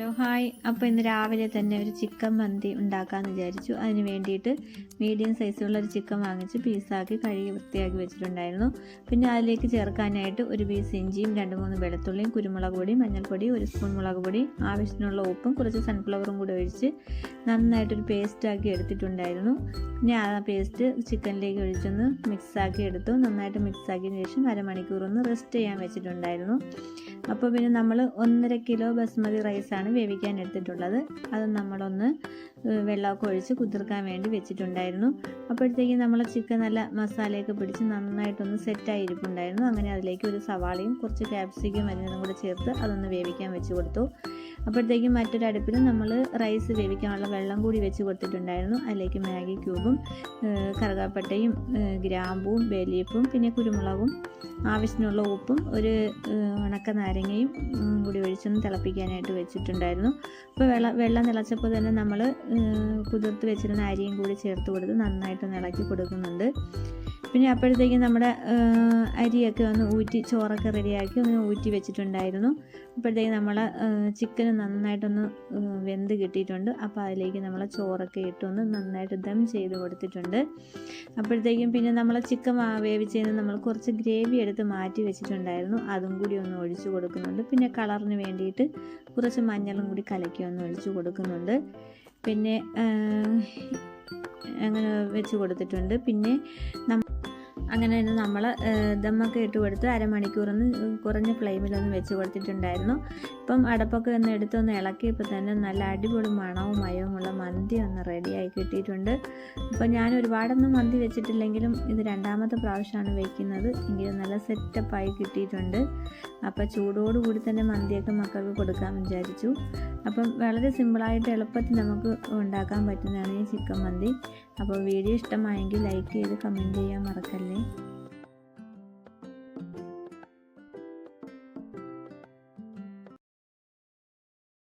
Hello hi. അപ്പോൾ ഇന്ന് രാവിലെ തന്നെ ഒരു ചിക്കൻ മന്തി ഉണ്ടാക്കാമെന്ന് വിചാരിച്ചു. അതിന് വേണ്ടിയിട്ട് മീഡിയം സൈസുള്ള ഒരു ചിക്കൻ വാങ്ങിച്ച് പീസാക്കി കഴുകി വൃത്തിയാക്കി വെച്ചിട്ടുണ്ടായിരുന്നു. പിന്നെ അതിലേക്ക് ചേർക്കാനായിട്ട് ഒരു പീസ് ഇഞ്ചിയും രണ്ട് മൂന്ന് വെളുത്തുള്ളിയും കുരുമുളക് പൊടി മഞ്ഞൾപ്പൊടി ഒരു സ്പൂൺ മുളക് പൊടി ആവശ്യത്തിനുള്ള ഉപ്പും കുറച്ച് സൺഫ്ലവറും കൂടി ഒഴിച്ച് നന്നായിട്ടൊരു പേസ്റ്റാക്കി എടുത്തിട്ടുണ്ടായിരുന്നു. പിന്നെ ആ പേസ്റ്റ് ചിക്കനിലേക്ക് ഒഴിച്ചൊന്ന് മിക്സാക്കി എടുത്തു. നന്നായിട്ട് മിക്സാക്കിയതിന് ശേഷം അരമണിക്കൂർ ഒന്ന് റെസ്റ്റ് ചെയ്യാൻ വെച്ചിട്ടുണ്ടായിരുന്നു. അപ്പോൾ പിന്നെ നമ്മൾ ഒന്നര കിലോ ബസ്മതി റൈസാണ് വേവിക്കാൻ എടുത്തിട്ടുള്ളത്. അത് നമ്മളൊന്ന് വെള്ളമൊക്കെ ഒഴിച്ച് കുതിർക്കാൻ വേണ്ടി വെച്ചിട്ടുണ്ടായിരുന്നു. അപ്പോഴത്തേക്കും നമ്മൾ ചിക്കൻ നല്ല മസാലയൊക്കെ പിടിച്ച് നന്നായിട്ടൊന്ന് സെറ്റായി ഇരിപ്പുണ്ടായിരുന്നു. അങ്ങനെ അതിലേക്ക് ഒരു സവാളയും കുറച്ച് ക്യാപ്സിക്കും അരിഞ്ഞതും കൂടെ ചേർത്ത് അതൊന്ന് വേവിക്കാൻ വെച്ച് കൊടുത്തു. അപ്പോഴത്തേക്കും മറ്റൊരു അടുപ്പിൽ നമ്മൾ റൈസ് വേവിക്കാനുള്ള വെള്ളം കൂടി വെച്ച് കൊടുത്തിട്ടുണ്ടായിരുന്നു. അതിലേക്ക് മാഗി ക്യൂബും കറുകപ്പട്ടയും ഗ്രാമ്പൂവും ബേലീഫും പിന്നെ കുരുമുളകും ആവശ്യത്തിനുള്ള ഉപ്പും ഒരു ഉണക്ക നാരങ്ങയും കൂടി ഒഴിച്ചൊന്ന് തിളപ്പിക്കാനായിട്ട് വെച്ചിട്ടുണ്ടായിരുന്നു അപ്പോൾ വെള്ളം വെള്ളം തിളച്ചപ്പോൾ തന്നെ നമ്മൾ കുതിർത്ത് വെച്ചിരുന്ന അരിയും കൂടി ചേർത്ത് കൊടുത്ത് നന്നായിട്ട് ഇളക്കി കൊടുക്കുന്നുണ്ട്. പിന്നെ അപ്പോഴത്തേക്കും നമ്മുടെ അരിയൊക്കെ ഒന്ന് ഊറ്റി ചോറൊക്കെ റെഡിയാക്കി ഒന്ന് ഊറ്റി വെച്ചിട്ടുണ്ടായിരുന്നു. അപ്പോഴത്തേക്കും നമ്മൾ ചിക്കൻ നന്നായിട്ടൊന്ന് വെന്ത് കിട്ടിയിട്ടുണ്ട്. അപ്പോൾ അതിലേക്ക് നമ്മൾ ചോറൊക്കെ ഇട്ടൊന്ന് നന്നായിട്ട് ദം ചെയ്ത് കൊടുത്തിട്ടുണ്ട്. അപ്പോഴത്തേക്കും പിന്നെ നമ്മൾ ചിക്കൻ വേവിച്ചതിന് നമ്മൾ കുറച്ച് ഗ്രേവി എടുത്ത് മാറ്റി വെച്ചിട്ടുണ്ടായിരുന്നു. അതും കൂടി ഒന്ന് ഒഴിച്ചു കൊടുക്കുന്നുണ്ട്. പിന്നെ കളറിന് വേണ്ടിയിട്ട് കുറച്ച് മഞ്ഞളും കൂടി കലക്കി ഒന്ന് ഒഴിച്ചു കൊടുക്കുന്നുണ്ട്. പിന്നെ അങ്ങനെ വെച്ച് കൊടുത്തിട്ടുണ്ട്. പിന്നെ നം- അങ്ങനെ തന്നെ നമ്മൾ ദമ്മൊക്കെ ഇട്ട് കൊടുത്ത് അരമണിക്കൂറൊന്ന് കുറഞ്ഞ ഫ്ലെയിമിലൊന്ന് വെച്ച് കൊടുത്തിട്ടുണ്ടായിരുന്നു. ഇപ്പം അടപ്പൊക്കെ ഒന്ന് എടുത്തൊന്ന് ഇളക്കിയപ്പോൾ തന്നെ നല്ല അടിപൊളി മണവും മയവുമുള്ള മന്തി ഒന്ന് റെഡിയായി കിട്ടിയിട്ടുണ്ട്. ഇപ്പം ഞാൻ ഒരുപാടൊന്നും മന്തി വെച്ചിട്ടില്ലെങ്കിലും ഇത് രണ്ടാമത്തെ പ്രാവശ്യമാണ് വെക്കുന്നത്. എങ്കിലും നല്ല സെറ്റപ്പായി കിട്ടിയിട്ടുണ്ട്. അപ്പോൾ ചൂടോടുകൂടി തന്നെ മന്തിയൊക്കെ മക്കൾക്ക് കൊടുക്കാൻ വിചാരിച്ചു. അപ്പം വളരെ സിമ്പിളായിട്ട് എളുപ്പത്തിൽ നമുക്ക് ഉണ്ടാക്കാൻ പറ്റുന്നതാണ് ഈ ചിക്കൻ മന്തി. അപ്പോൾ വീഡിയോ ഇഷ്ടമായെങ്കിൽ ലൈക്ക് ചെയ്ത് കമന്റ് ചെയ്യാൻ മറക്കല്ലേ?